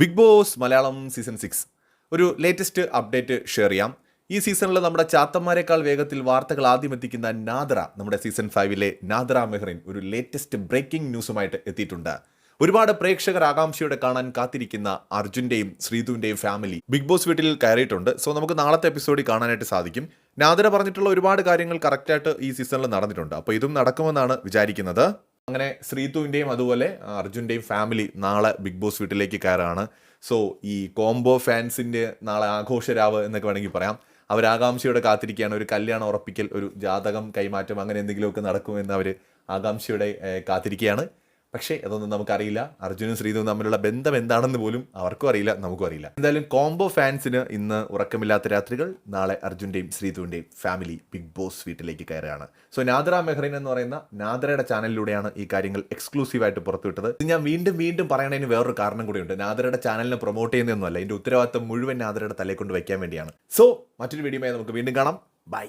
Bigg Boss Malayalam season six ഒരു latest update share ചെയ്യാം. ഈ സീസണിൽ നമ്മുടെ ചാത്തന്മാരെക്കാൾ വേഗത്തിൽ വാർത്തകൾ ആദ്യം എത്തിക്കുന്ന നാദ്ര നമ്മുടെ സീസൺ ഫൈവിലെ നാദ്ര മെഹ്റിൻ ഒരു ലേറ്റസ്റ്റ് ബ്രേക്കിംഗ് ന്യൂസുമായിട്ട് എത്തിയിട്ടുണ്ട്. ഒരുപാട് പ്രേക്ഷകർ ആകാംക്ഷയോടെ കാണാൻ കാത്തിരിക്കുന്ന അർജുന്റെയും ശ്രീതുവിന്റെയും ഫാമിലി ബിഗ് ബോസ് വീട്ടിൽ കയറിയിട്ടുണ്ട്. സോ നമുക്ക് നാളത്തെ എപ്പിസോഡിൽ കാണാനായിട്ട് സാധിക്കും. നാദ്ര പറഞ്ഞിട്ടുള്ള ഒരുപാട് കാര്യങ്ങൾ കറക്റ്റായിട്ട് ഈ സീസണിൽ നടന്നിട്ടുണ്ട്. അപ്പോൾ ഇതും നടക്കുമെന്നാണ് വിചാരിക്കുന്നത്. അങ്ങനെ ശ്രീതുവിന്റെയും അതുപോലെ അർജുന്റെയും ഫാമിലി നാളെ ബിഗ് ബോസ് വീട്ടിലേക്ക് കയറാണ്. സോ ഈ കോംബോ ഫാൻസിന്റെ നാളെ ആഘോഷരാവ് എന്നൊക്കെ വേണമെങ്കിൽ പറയാം. അവർ ആകാംക്ഷയോടെ കാത്തിരിക്കുകയാണ്. ഒരു കല്യാണം ഉറപ്പിക്കൽ ഒരു ജാതകം കൈമാറ്റം അങ്ങനെ എന്തെങ്കിലുമൊക്കെ നടക്കുമെന്ന് അവർ ആകാംക്ഷയോടെ കാത്തിരിക്കുകയാണ്. പക്ഷേ അതൊന്നും നമുക്കറിയില്ല. അർജുനും ശ്രീധുവും തമ്മിലുള്ള ബന്ധം എന്താണെന്ന് പോലും അവർക്കും അറിയില്ല നമുക്കും അറിയില്ല. എന്തായാലും കോംബോ ഫാൻസിന് ഇന്ന് ഉറക്കമില്ലാത്ത രാത്രികൾ. നാളെ അർജുന്റെയും ശ്രീധുവിന്റെയും ഫാമിലി ബിഗ് ബോസ് വീട്ടിലേക്ക് കയറുകയാണ്. സോ നാദ്ര മെഹ്റിൻ എന്ന് പറയുന്ന നാദ്രയുടെ ചാനലിലൂടെയാണ് ഈ കാര്യങ്ങൾ എക്സ്ക്ലൂസീവായിട്ട് പുറത്തുവിട്ടത്. ഇത് ഞാൻ വീണ്ടും വീണ്ടും പറയണതിന് വേറൊരു കാരണം കൂടിയുണ്ട്. നാദ്രയുടെ ചാനലിനെ പ്രൊമോട്ട് ചെയ്യുന്നതൊന്നുമല്ല. ഇതിന്റെ ഉത്തരവാദിത്തം മുഴുവൻ നാദ്രയുടെ തലയെ കൊണ്ട് വയ്ക്കാൻ വേണ്ടിയാണ്. സോ മറ്റൊരു വീഡിയോയുമായി നമുക്ക് വീണ്ടും കാണാം. ബൈ